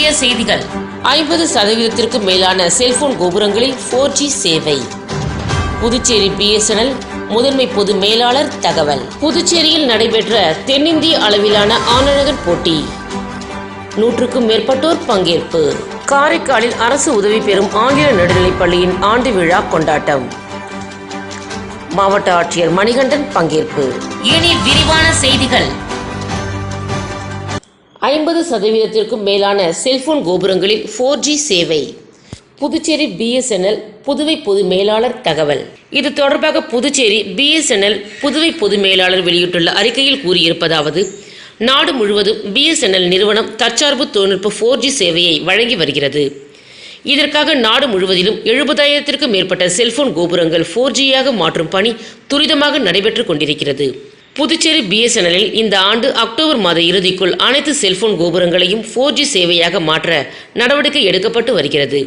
முக்கிய செய்திகள். ஐம்பது சதவீதத்திற்கும் மேலான செல்போன் கோபுரங்களில் ஃபோர் ஜி சேவை. புதுச்சேரி பிஎஸ்என்எல் முதன்மை பொது மேலாளர் தகவல். புதுச்சேரியில் நடைபெற்ற தென்னிந்திய அளவிலான ஆணழகன் போட்டி. நூற்றுக்கும் மேற்பட்டோர் பங்கேற்பு. காரைக்காலில் அரசு உதவி பெறும் ஆங்கில நடுநிலைப் பள்ளியின் ஆண்டு விழா கொண்டாட்டம். மாவட்ட ஆட்சியர் மணிகண்டன் பங்கேற்பு. இனி விரிவான செய்திகள். ஐம்பது சதவீதத்திற்கும் மேலான செல்போன் கோபுரங்களில் ஃபோர் ஜி சேவை. புதுச்சேரி பிஎஸ்என்எல் புதுவை பொது மேலாளர் தகவல். இது தொடர்பாக புதுச்சேரி பிஎஸ்என்எல் புதுவை பொது மேலாளர் வெளியிட்டுள்ள அறிக்கையில் கூறியிருப்பதாவது நாடு முழுவதும் பிஎஸ்என்எல் நிறுவனம் தற்சார்பு தொழில்நுட்ப ஃபோர் ஜி சேவையை வழங்கி வருகிறது. இதற்காக நாடு முழுவதிலும் எழுபதாயிரத்திற்கும் மேற்பட்ட செல்போன் கோபுரங்கள் ஃபோர் ஜியாக மாற்றும் பணி துரிதமாக நடைபெற்று கொண்டிருக்கிறது. புதுச்சேரி பிஎஸ்என்எல்லில் இந்த ஆண்டு அக்டோபர் மாத இறுதிக்குள் அனைத்து செல்போன் கோபுரங்களையும் ஃபோர் ஜி சேவையாக மாற்ற நடவடிக்கை எடுக்கப்பட்டு வருகிறது.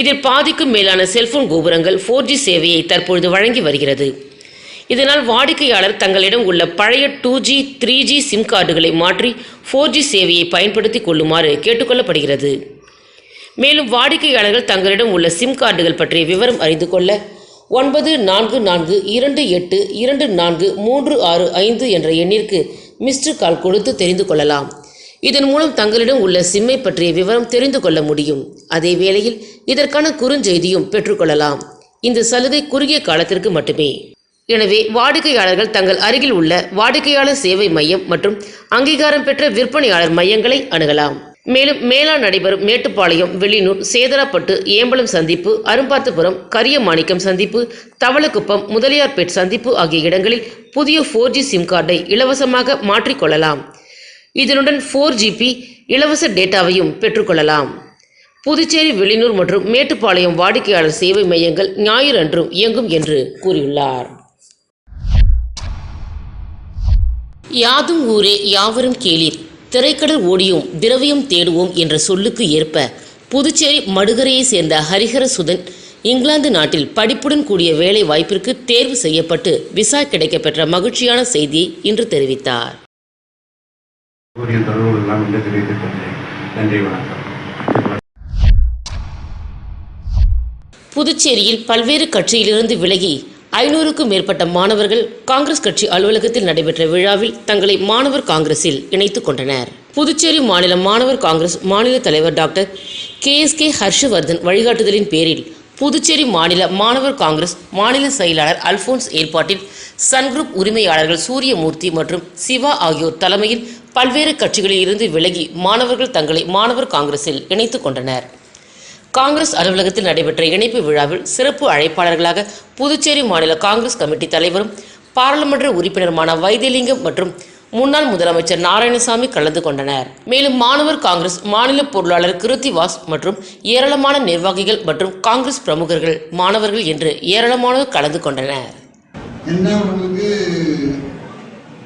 இதில் பாதிக்கும் மேலான செல்போன் கோபுரங்கள் ஃபோர் ஜி சேவையை தற்பொழுது வழங்கி வருகிறது. இதனால் வாடிக்கையாளர் தங்களிடம் உள்ள பழைய two G three G sim கார்டுகளை மாற்றி ஃபோர் ஜி சேவையை பயன்படுத்தி கொள்ளுமாறு கேட்டுக்கொள்ளப்படுகிறது. மேலும் வாடிக்கையாளர்கள் தங்களிடம் உள்ள சிம் கார்டுகள் பற்றிய விவரம் அறிந்து கொள்ள ஒன்பது நான்கு நான்கு இரண்டு எட்டு இரண்டு நான்கு மூன்று ஆறு ஐந்து என்ற எண்ணிற்கு மிஸ்டு கால் கொடுத்து தெரிந்து கொள்ளலாம். இதன் மூலம் தங்களிடம் உள்ள சிம்மை பற்றிய விவரம் தெரிந்து கொள்ள முடியும். அதே வேளையில் இதற்கான குறுஞ்செய்தியும் பெற்றுக்கொள்ளலாம் இந்த சலுகை குறுகிய காலத்திற்கு மட்டுமே. எனவே வாடிக்கையாளர்கள் தங்கள் அருகில் உள்ள வாடிக்கையாளர் சேவை மையம் மற்றும் அங்கீகாரம் பெற்ற விற்பனையாளர் மையங்களை அணுகலாம். மேலும் மேலா நடைபெறும் மேட்டுப்பாளையம் வெளியூர் சேதராப்பட்டு ஏம்பலம் சந்திப்பு அரும்பாத்துபுரம் கரியமாணிக்கம் சந்திப்பு தவளக்குப்பம் முதலியார்பேட் சந்திப்பு ஆகிய இடங்களில் புதிய ஃபோர் ஜி சிம் கார்டை இலவசமாக மாற்றிக்கொள்ளலாம் இதனுடன் ஃபோர் ஜிபி இலவச டேட்டாவையும் பெற்றுக்கொள்ளலாம் புதுச்சேரி வெளியூர் மற்றும் மேட்டுப்பாளையம் வாடிக்கையாளர் சேவை மையங்கள் ஞாயிறு அன்றும் இயங்கும் என்று கூறியுள்ளார். யாதும் ஊரே யாவரும் கேளீர். திரைக்கடல் ஓடியும் திரவியம் தேடுவோம் என்ற சொல்லுக்கு ஏற்ப புதுச்சேரி மடுகரையை சேர்ந்த ஹரிஹர சுதன் இங்கிலாந்து நாட்டில் படிப்புடன் கூடிய வேலை வாய்ப்பிற்கு தேர்வு செய்யப்பட்டு விசா கிடைக்கப்பெற்ற மகிழ்ச்சியான செய்தியை இன்று தெரிவித்தார். புதுச்சேரியில் பல்வேறு கட்சியிலிருந்து விலகி ஐநூறுக்கும் மேற்பட்ட மாணவர்கள் காங்கிரஸ் கட்சி அலுவலகத்தில் நடைபெற்ற விழாவில் தங்களை மாணவர் காங்கிரஸில் இணைத்துக் கொண்டனர். புதுச்சேரி மாநில மாணவர் காங்கிரஸ் மாநில தலைவர் doctor K S K Harshavardhan வழிகாட்டுதலின் பேரில் புதுச்சேரி மாநில மாணவர் காங்கிரஸ் மாநில செயலாளர் அல்போன்ஸ் ஏற்பாட்டில் சன் குரூப் உரிமையாளர்கள் சூரியமூர்த்தி மற்றும் சிவா ஆகியோர் தலைமையில் பல்வேறு கட்சிகளில் இருந்து விலகி மாணவர்கள் தங்களை மாணவர் காங்கிரஸில் இணைத்துக் கொண்டனர். காங்கிரஸ் அலுவலகத்தில் நடைபெற்ற இணைப்பு விழாவில் சிறப்பு அழைப்பாளர்களாக புதுச்சேரி மாநில காங்கிரஸ் கமிட்டி தலைவரும் பாராளுமன்ற உறுப்பினருமான வைத்தியலிங்கம் மற்றும் முன்னாள் முதலமைச்சர் நாராயணசாமி கலந்து கொண்டனர். மேலும் மாணவர் காங்கிரஸ் மாநில பொருளாளர் கிருத்திவாஸ் மற்றும் ஏராளமான நிர்வாகிகள் மற்றும் காங்கிரஸ் பிரமுகர்கள் மாணவர்கள் என்று ஏராளமானோர் கலந்து கொண்டனர். என்ன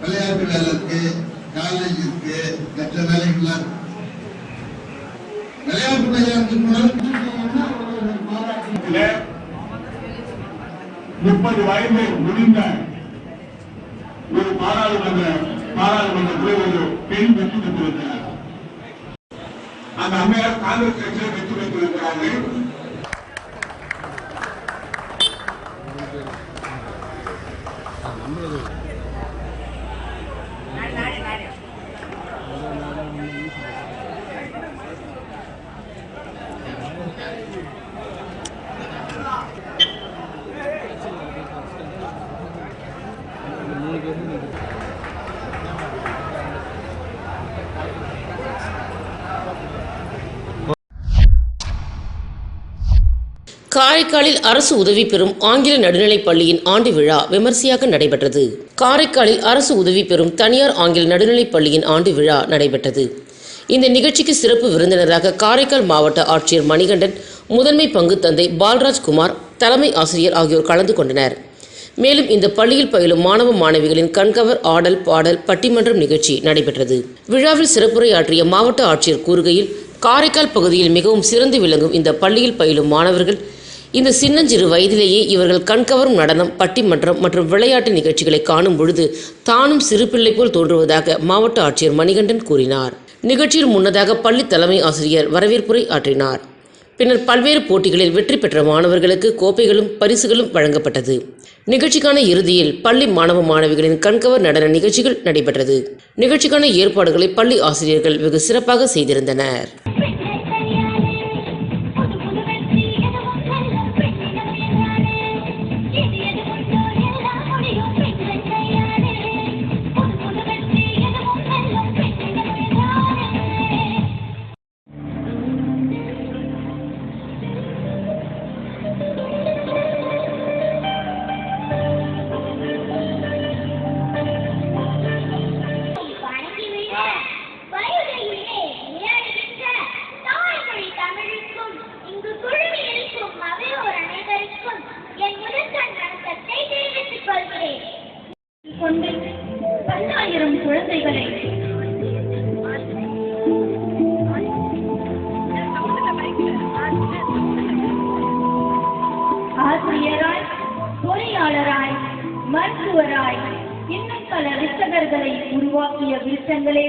விளையாட்டு வேலை இருக்கு காலேஜ் இருக்கு மற்ற வேலைகள்லாம் இருக்கு விளையாட்டு முப்பது வயது முடிந்த ஒரு பாராளுமன்ற பாராளுமன்றத்தில் ஒரு பெண் வெற்றி பெற்றிருக்கிறார். அந்த அம்மையார் காங்கிரஸ் கட்சியை வெற்றி பெற்றிருக்கிறார்கள். காரைக்காலில் அரசு உதவி பெறும் ஆங்கில நடுநிலைப் பள்ளியின் ஆண்டு விழா விமர்சையாக நடைபெற்றது. காரைக்காலில் அரசு உதவி பெறும் தனியார் ஆங்கில நடுநிலைப் பள்ளியின் ஆண்டு விழா நடைபெற்றது. இந்த நிகழ்ச்சிக்கு சிறப்பு விருந்தினராக காரைக்கால் மாவட்ட ஆட்சியர் மணிகண்டன் முதன்மை பங்கு தந்தை பால்ராஜ் குமார் தலைமை ஆசிரியர் ஆகியோர் கலந்து கொண்டனர். மேலும் இந்த பள்ளியில் பயிலும் மாணவ மாணவிகளின் கண்கவர் ஆடல் பாடல் பட்டிமன்றம் நிகழ்ச்சி நடைபெற்றது. விழாவில் சிறப்புரையாற்றிய மாவட்ட ஆட்சியர் கூறுகையில் காரைக்கால் பகுதியில் மிகவும் சிறந்து விளங்கும் இந்த பள்ளியில் பயிலும் மாணவர்கள் இந்த சின்னஞ்சிறு வயதிலேயே இவர்கள் கண்கவரும் நடனம் பட்டிமன்றம் மற்றும் விளையாட்டு நிகழ்ச்சிகளை காணும் பொழுது தானும் சிறு பிள்ளை போல் தோன்றுவதாக மாவட்ட ஆட்சியர் மணிகண்டன் கூறினார். நிகழ்ச்சியில் முன்னதாக பள்ளி தலைமை ஆசிரியர் வரவேற்புரை ஆற்றினார். பின்னர் பல்வேறு போட்டிகளில் வெற்றி பெற்ற மாணவர்களுக்கு கோப்பைகளும் பரிசுகளும் வழங்கப்பட்டது. நிகழ்ச்சிக்கான இறுதியில் பள்ளி மாணவ மாணவிகளின் கண்கவர் நடன நிகழ்ச்சிகள் நடைபெற்றது. நிகழ்ச்சிக்கான ஏற்பாடுகளை பள்ளி ஆசிரியர்கள் வெகு சிறப்பாக செய்திருந்தனர். இன்னும் உருவாக்கிய விருத்தங்களே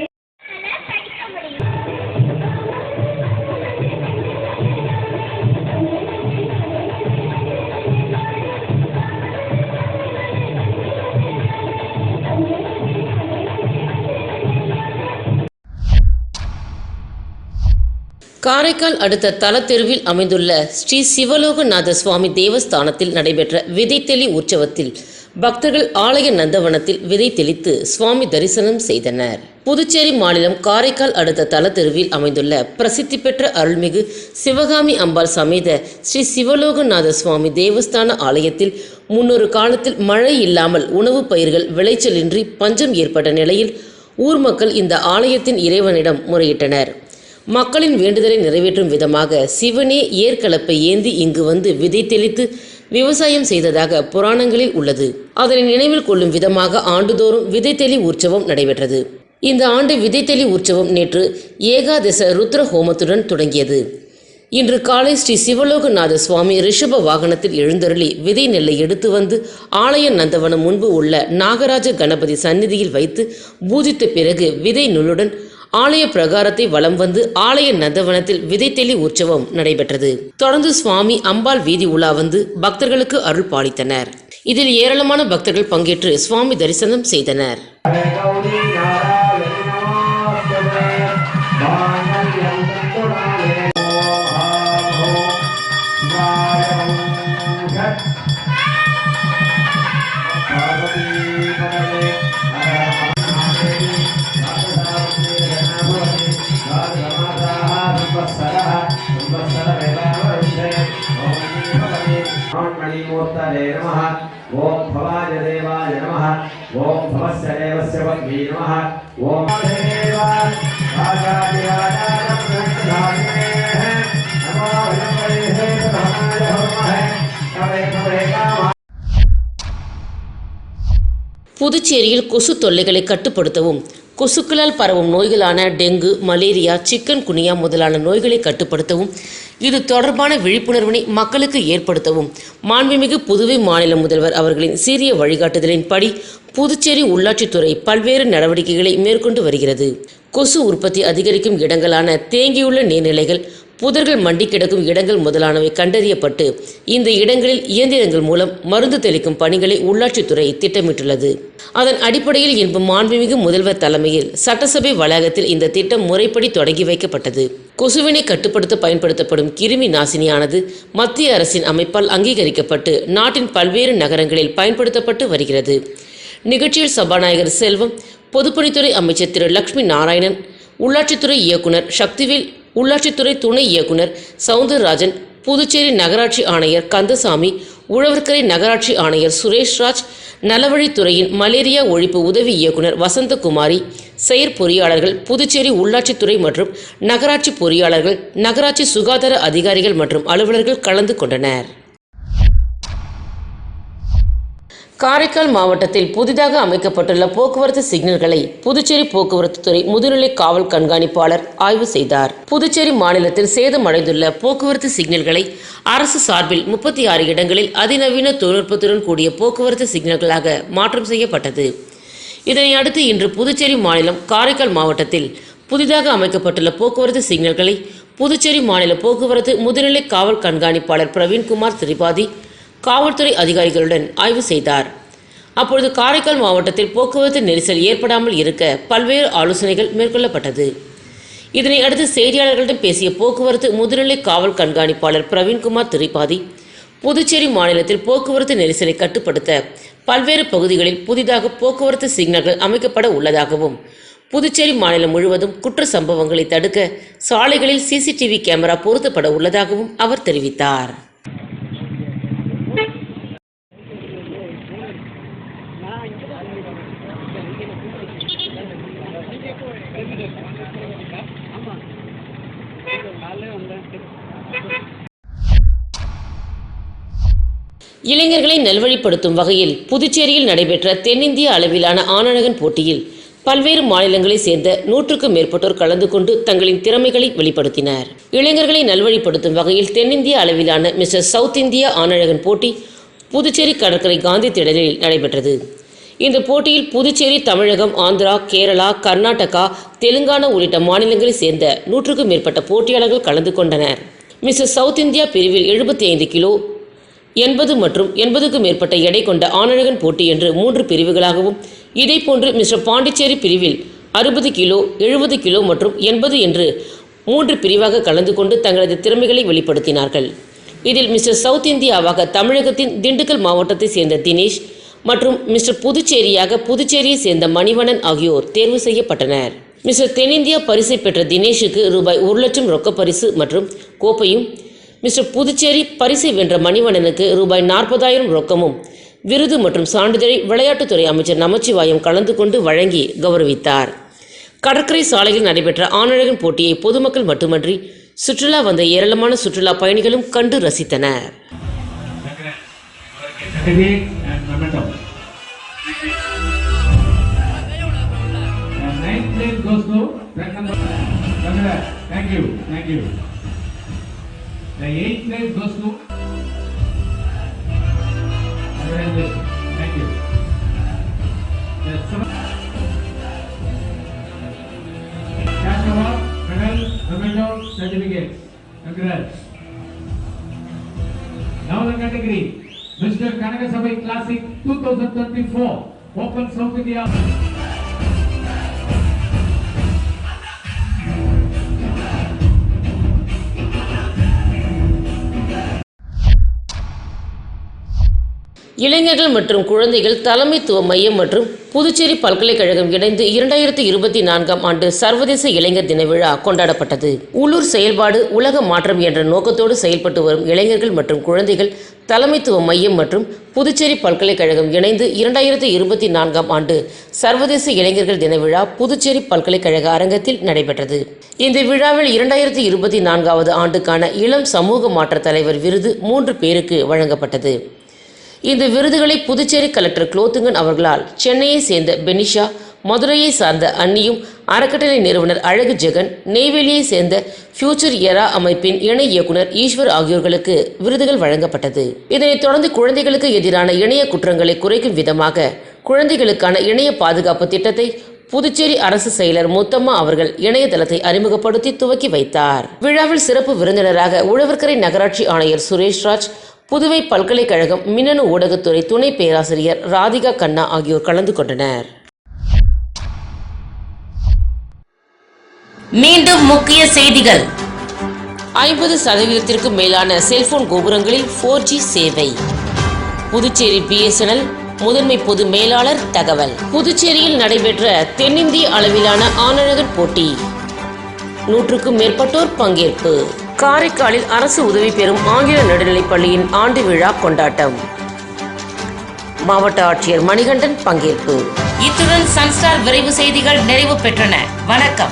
காரைக்கால் அடுத்த தலத்தெருவில் அமைந்துள்ள ஸ்ரீ சிவலோகநாத சுவாமி தேவஸ்தானத்தில் நடைபெற்ற விதைத்தெளி உற்சவத்தில் பக்தர்கள் ஆலய நந்தவனத்தில் விதை தெளித்து சுவாமி தரிசனம் செய்தனர். புதுச்சேரி மாநிலம் காரைக்கால் அடுத்த தலத்தெருவில் அமைந்துள்ள பிரசித்தி பெற்ற அருள்மிகு சிவகாமி அம்பாள் சமேத ஸ்ரீ சிவலோகநாத சுவாமி தேவஸ்தான ஆலயத்தில் முன்னொரு காலத்தில் மழை இல்லாமல் உணவுப் பயிர்கள் விளைச்சலின்றி பஞ்சம் ஏற்பட்ட நிலையில் ஊர் மக்கள் இந்த ஆலயத்தின் இறைவனிடம் முறையிட்டனர். மக்களின் வேண்டுதலை நிறைவேற்றும் விதமாக சிவனே ஏற்கலப்பை ஏந்தி இங்கு வந்து விதை தெளித்து விவசாயம் செய்ததாக புராணங்களில் உள்ளது. அதனை நினைவில் கொள்ளும் விதமாக ஆண்டுதோறும் விதைத்தெளி உற்சவம் நடைபெற்றது. இந்த ஆண்டு விதைத்தெளி உற்சவம் நேற்று ஏகாதச ருத்ர ஹோமத்துடன் தொடங்கியது. இன்று காலை ஸ்ரீ சிவலோகநாத சுவாமி ரிஷப வாகனத்தில் எழுந்தருளி விதை நெல்லை எடுத்து வந்து ஆலய நந்தவனம் முன்பு உள்ள நாகராஜ கணபதி சந்நிதியில் வைத்து பூஜித்த பிறகு விதை நுள்ளுடன் ஆலய பிரகாரத்தை வலம் வந்து ஆலய நந்தவனத்தில் விதைத்தெளி உற்சவம் நடைபெற்றது. தொடர்ந்து சுவாமி அம்பாள் வீதி உலா வந்து பக்தர்களுக்கு அருள் பாலித்தனர். இதில் ஏராளமான பக்தர்கள் பங்கேற்று சுவாமி தரிசனம் செய்தனர். मणिमूर्तये नमः ॐ भवाय देवाय नमः ॐ भवस्य देवस्य वग्मी नमः ॐ देव राजाधिराजानं नमो वयं धर्माय होमः कवे कवे कामः புதுச்சேரியில் கொசு தொல்லைகளை கட்டுப்படுத்தவும் கொசுக்களால் பரவும் நோய்களான டெங்கு மலேரியா சிக்கன் குனியா முதலான நோய்களை கட்டுப்படுத்தவும் இது தொடர்பான விழிப்புணர்வினை மக்களுக்கு ஏற்படுத்தவும் மாண்புமிகு புதுவை மாநில முதல்வர் அவர்களின் சீரிய வழிகாட்டுதலின்படி புதுச்சேரி உள்ளாட்சித்துறை பல்வேறு நடவடிக்கைகளை மேற்கொண்டு வருகிறது. கொசு உற்பத்தி அதிகரிக்கும் இடங்களான தேங்கியுள்ள நீர்நிலைகள் புதர்கள் மண்டி கிடக்கும் இடங்கள் முதலானவை கண்டறியப்பட்டு இந்த இடங்களில் இயந்திரங்கள் மூலம் மருந்து தெளிக்கும் பணிகளை உள்ளாட்சித்துறை திட்டமிட்டுள்ளது. அதன் அடிப்படையில் இன்று மாண்புமிகு முதல்வர் தலைமையில் சட்டசபை வளாகத்தில் இந்த திட்டம் முறைப்படி தொடங்கி வைக்கப்பட்டது. கொசுவினை கட்டுப்படுத்த பயன்படுத்தப்படும் கிருமி நாசினியானது மத்திய அரசின் அமைப்பால் அங்கீகரிக்கப்பட்டு நாட்டின் பல்வேறு நகரங்களில் பயன்படுத்தப்பட்டு வருகிறது. நிகழ்ச்சியில் சபாநாயகர் செல்வம் பொதுப்பணித்துறை அமைச்சர் திரு லட்சுமி நாராயணன் உள்ளாட்சித்துறை இயக்குனர் சக்திவேல் உள்ளாட்சித்துறை துணை இயக்குனர் சவுந்தரராஜன் புதுச்சேரி நகராட்சி ஆணையர் கந்தசாமி உழவர்கரை நகராட்சி ஆணையர் சுரேஷ்ராஜ் நலவழித்துறையின் மலேரியா ஒழிப்பு உதவி இயக்குனர் வசந்தகுமாரி செயற்பொறியாளர்கள் புதுச்சேரி உள்ளாட்சித்துறை மற்றும் நகராட்சி பொறியாளர்கள் நகராட்சி சுகாதார அதிகாரிகள் மற்றும் அலுவலர்கள் கலந்து கொண்டனர். காரைக்கால் மாவட்டத்தில் புதிதாக அமைக்கப்பட்டுள்ள போக்குவரத்து சிக்னல்களை புதுச்சேரி போக்குவரத்து துறை முதுநிலை காவல் கண்காணிப்பாளர் ஆய்வு செய்தார். புதுச்சேரி மாநிலத்தில் சேதமடைந்துள்ள போக்குவரத்து சிக்னல்களை அரசு சார்பில் முப்பத்தி ஆறு இடங்களில் அதிநவீன தொழில்நுட்பத்துடன் கூடிய போக்குவரத்து சிக்னல்களாக மாற்றம் செய்யப்பட்டது. இதனை அடுத்து இன்று புதுச்சேரி மாநிலம் காரைக்கால் மாவட்டத்தில் புதிதாக அமைக்கப்பட்டுள்ள போக்குவரத்து சிக்னல்களை புதுச்சேரி மாநில போக்குவரத்து முதுநிலை காவல் கண்காணிப்பாளர் பிரவீன்குமார் திரிபாதி காவல்துறை அதிகாரிகளுடன் ஆய்வு செய்தார். அப்பொழுது காரைக்கால் மாவட்டத்தில் போக்குவரத்து நெரிசல் ஏற்படாமல் இருக்க பல்வேறு ஆலோசனைகள் மேற்கொள்ளப்பட்டது. இதனை அடுத்து செய்தியாளர்களிடம் பேசிய போக்குவரத்து முதுநிலை காவல் கண்காணிப்பாளர் பிரவீன்குமார் திரிபாதி புதுச்சேரி மாநிலத்தில் போக்குவரத்து நெரிசலை கட்டுப்படுத்த பல்வேறு பகுதிகளில் புதிதாக போக்குவரத்து சிக்னல்கள் அமைக்கப்பட உள்ளதாகவும் புதுச்சேரி மாநிலம் முழுவதும் குற்ற சம்பவங்களை தடுக்க சாலைகளில் சிசிடிவி கேமரா பொருத்தப்பட உள்ளதாகவும் அவர் தெரிவித்தார். இளைஞர்களை நல்வழிப்படுத்தும் வகையில் புதுச்சேரியில் நடைபெற்ற தென்னிந்திய அளவிலான ஆணழகன் போட்டியில் பல்வேறு மாநிலங்களைச் சேர்ந்த நூற்றுக்கும் மேற்பட்டோர் கலந்து கொண்டு தங்களின் திறமைகளை வெளிப்படுத்தினர். இளைஞர்களை நல்வழிப்படுத்தும் வகையில் தென்னிந்திய அளவிலான மிஸ்டர் சவுத் இந்தியா ஆணழகன் போட்டி புதுச்சேரி கடற்கரை காந்தி திடலில் நடைபெற்றது. இந்த போட்டியில் புதுச்சேரி தமிழகம் ஆந்திரா கேரளா கர்நாடகா தெலுங்கானா உள்ளிட்ட மாநிலங்களைச் சேர்ந்த நூற்றுக்கும் மேற்பட்ட போட்டியாளர்கள் கலந்து கொண்டனர். மிஸ்டர் சவுத் இந்தியா பிரிவில் எழுபத்தி ஐந்து கிலோ எண்பது மற்றும் எண்பதுக்கும் மேற்பட்ட எடை கொண்ட ஆணழகன் போட்டி என்று மூன்று பிரிவுகளாகவும் இதேபோன்று மிஸ்டர் பாண்டிச்சேரி பிரிவில் அறுபது கிலோ எழுபது கிலோ மற்றும் எண்பது என்று மூன்று பிரிவாக கலந்து கொண்டு தங்களது திறமைகளை வெளிப்படுத்தினார்கள். இதில் மிஸ்டர் சவுத் இந்தியாவாக தமிழகத்தின் திண்டுக்கல் மாவட்டத்தைச் சேர்ந்த தினேஷ் மற்றும் மிஸ்டர் புதுச்சேரியாக புதுச்சேரியை சேர்ந்த மணிவணன் ஆகியோர் தேர்வு செய்யப்பட்டனர். மிஸ்டர் தென்னிந்தியா பரிசை பெற்ற தினேஷுக்கு ரூபாய் ஒரு லட்சம் ரொக்க பரிசு மற்றும் கோப்பையும் மிஸ்டர் புதுச்சேரி பரிசை வென்ற மணிவண்ணனுக்கு ரூபாய் நாற்பதாயிரம் ரொக்கமும் விருது மற்றும் சான்றிதழை விளையாட்டுத்துறை அமைச்சர் நமச்சிவாயம் கலந்து கொண்டு வழங்கி கௌரவித்தார் கடற்கரை சாலையில் நடைபெற்ற ஆணழகன் போட்டியை பொதுமக்கள் மட்டுமன்றி சுற்றுலா வந்த ஏராளமான சுற்றுலா பயணிகளும் கண்டு ரசித்தனர் thank you, thank you. The eighth place goes to. Thank you. Cash award, medal, memento, certificates. Congrats. Now the category, Mr. Kanagasabai Classic 2024, Open South India. இளைஞர்கள் மற்றும் குழந்தைகள் தலைமைத்துவ மையம் மற்றும் புதுச்சேரி பல்கலைக்கழகம் இணைந்து இரண்டாயிரத்தி இருபத்தி நான்காம் ஆண்டு சர்வதேச இளைஞர் தின விழா கொண்டாடப்பட்டது. உள்ளூர் செயல்பாடு உலக மாற்றம் என்ற நோக்கத்தோடு செயல்பட்டு வரும் இளைஞர்கள் மற்றும் குழந்தைகள் தலைமைத்துவ மையம் மற்றும் புதுச்சேரி பல்கலைக்கழகம் இணைந்து இரண்டாயிரத்தி இருபத்தி நான்காம் ஆண்டு சர்வதேச இளைஞர்கள் தின விழா புதுச்சேரி பல்கலைக்கழக அரங்கத்தில் நடைபெற்றது. இந்த விழாவில் இரண்டாயிரத்தி இருபத்தி நான்காவது ஆண்டுக்கான இளம் சமூக மாற்ற தலைவர் விருது மூன்று பேருக்கு வழங்கப்பட்டது. இந்த விருதுகளை புதுச்சேரி கலெக்டர் குலோத்துங்கன் அவர்களால் சென்னையை சேர்ந்த பெனிஷா மதுரையை சார்ந்த அன்னியும் அறக்கட்டளை நிறுவனர் அழகு ஜெகன் நெய்வேலியை சேர்ந்த ஃபியூச்சர் எரா அமைப்பின் இணை இயக்குனர் ஈஸ்வர் ஆகியோர்களுக்கு விருதுகள் வழங்கப்பட்டது. இதனைத் தொடர்ந்து குழந்தைகளுக்கு எதிரான இணைய குற்றங்களை குறைக்கும் விதமாக குழந்தைகளுக்கான இணைய பாதுகாப்பு திட்டத்தை புதுச்சேரி அரசு செயலர் முத்தம்மா அவர்கள் இணையதளத்தை அறிமுகப்படுத்தி துவக்கி வைத்தார். விழாவில் சிறப்பு விருந்தினராக உழவர்கரை நகராட்சி ஆணையர் சுரேஷ்ராஜ் புதுவை பல்கலைக்கழகம் மின்னணு ஊடகத்துறை துணை பேராசிரியர் ராதிகா கண்ணா ஆகியோர் கலந்து கொண்டனர். மீண்டும் முக்கிய செய்திகள். ஐம்பது சதவீதத்திற்கும் மேலான செல்போன் கோபுரங்களில் ஃபோர் ஜி சேவை. புதுச்சேரி பிஎஸ்என்எல் முதன்மை பொது மேலாளர் தகவல். புதுச்சேரியில் நடைபெற்ற தென்னிந்திய அளவிலான ஆணழகன் போட்டி. நூற்றுக்கும் மேற்பட்டோர் பங்கேற்பு. காரைக்காலில் அரசு உதவி பெறும் ஆங்கில நடுநிலைப் பள்ளியின் ஆண்டு விழா கொண்டாட்டம். மாவட்ட ஆட்சியர் மணிகண்டன் பங்கேற்பு. இத்துடன் சன்ஸ்டார் விரைவு செய்திகள் நிறைவு பெற்றன. வணக்கம்.